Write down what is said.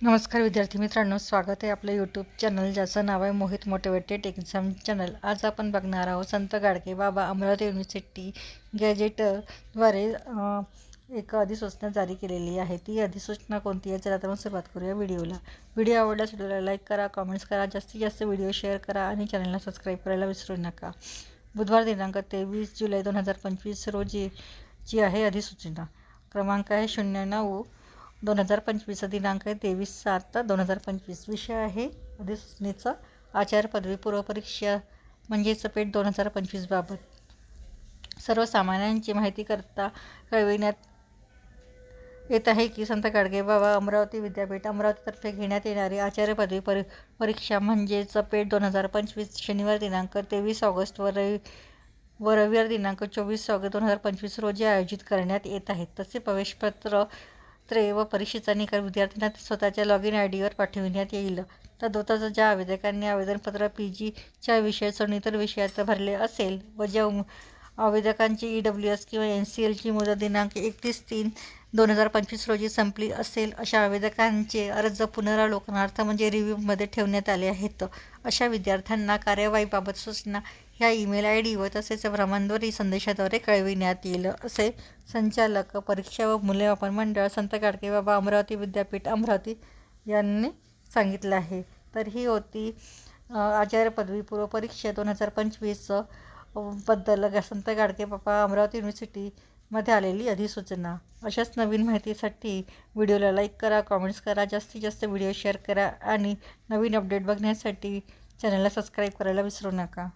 नमस्कार विद्यार्थी मित्रांनो स्वागत आहे आपलं यूट्यूब चॅनल ज्याचं नाव आहे मोहित मोटिवेटेड एक्झाम चॅनल आज आपण बघणार आहोत संत गाडगे बाबा अमरावती युनिव्हर्सिटी गॅजेटद्वारे एक अधिसूचना जारी केलेली आहे. ती अधिसूचना कोणती आहे? चला तर मग सुरुवात करूया व्हिडिओला. व्हिडिओ आवडल्यास व्हिडिओला लाईक करा कमेंट्स करा जास्तीत जास्त व्हिडिओ शेअर करा आणि चॅनलला सबस्क्राईब करायला विसरू नका. बुधवार दिनांक तेवीस जुलै दोन हजार पंचवीस रोजी जी आहे अधिसूचना. क्रमांक आहे शून्य नऊ दोन हजार पंचवीसचा दिनांक आहे तेवीस सात दोन हजार पंचवीस. विषय आहे अधिसूचनेचा आचार्य पदवी पूर्व परीक्षा म्हणजेच पेठ दोन हजार पंचवीसबाबत सर्वसामान्यांची माहिती करता कळविण्यात येत आहे की संत गाडगेबाबा अमरावती विद्यापीठ अमरावतीतर्फे घेण्यात येणारी आचार्य पदवी परी परीक्षा म्हणजेच पेठ दोन हजार पंचवीस शनिवार दिनांक तेवीस ऑगस्ट व रवि व रविवार दिनांक चोवीस ऑगस्ट दोन हजार पंचवीस रोजी आयोजित करण्यात येत आहेत तसे प्रवेशपत्र पत्रे व परीक्षेचा निकाल विद्यार्थ्यांना स्वतःच्या लॉग इन आय डीवर पाठविण्यात येईल. तद्वतच ज्या आवेदकांनी आवेदनपत्र पी जीच्या विषयाचं इतर विषयात भरले असेल व ज्या आवेदकांची ई डब्ल्यू एस किंवा एन सी एलची मुदत दिनांक एकतीस तीन दोन हजार पंचवीस रोजी संपली असेल अशा आवेदकांचे अर्ज पुनरावलोकनार्थ म्हणजे रिव्ह्यूमध्ये ठेवण्यात आले आहेत. अशा विद्यार्थ्यांना कार्यवाहीबाबत सूचना ह्या ईमेल आय डी व तसेच भ्रमणध्वरी संदेशाद्वारे कळविण्यात येईल. असे संचालक परीक्षा व मूल्यमापन मंडळ संत गाडगेबाबा अमरावती विद्यापीठ अमरावती यांनी सांगितलं आहे. तर ही होती आचार्य पदवी पूर्व परीक्षा दोन हजार पंचवीस बद्दल संत गाडगे बाबा अमरावती युनिव्हर्सिटीमध्ये आलेली अधिसूचना. अशाच नवीन माहितीसाठी व्हिडिओला लाईक करा कॉमेंट्स करा जास्तीत जास्त व्हिडिओ शेअर करा आणि नवीन अपडेट बघण्यासाठी चॅनलला सबस्क्राईब करायला विसरू नका.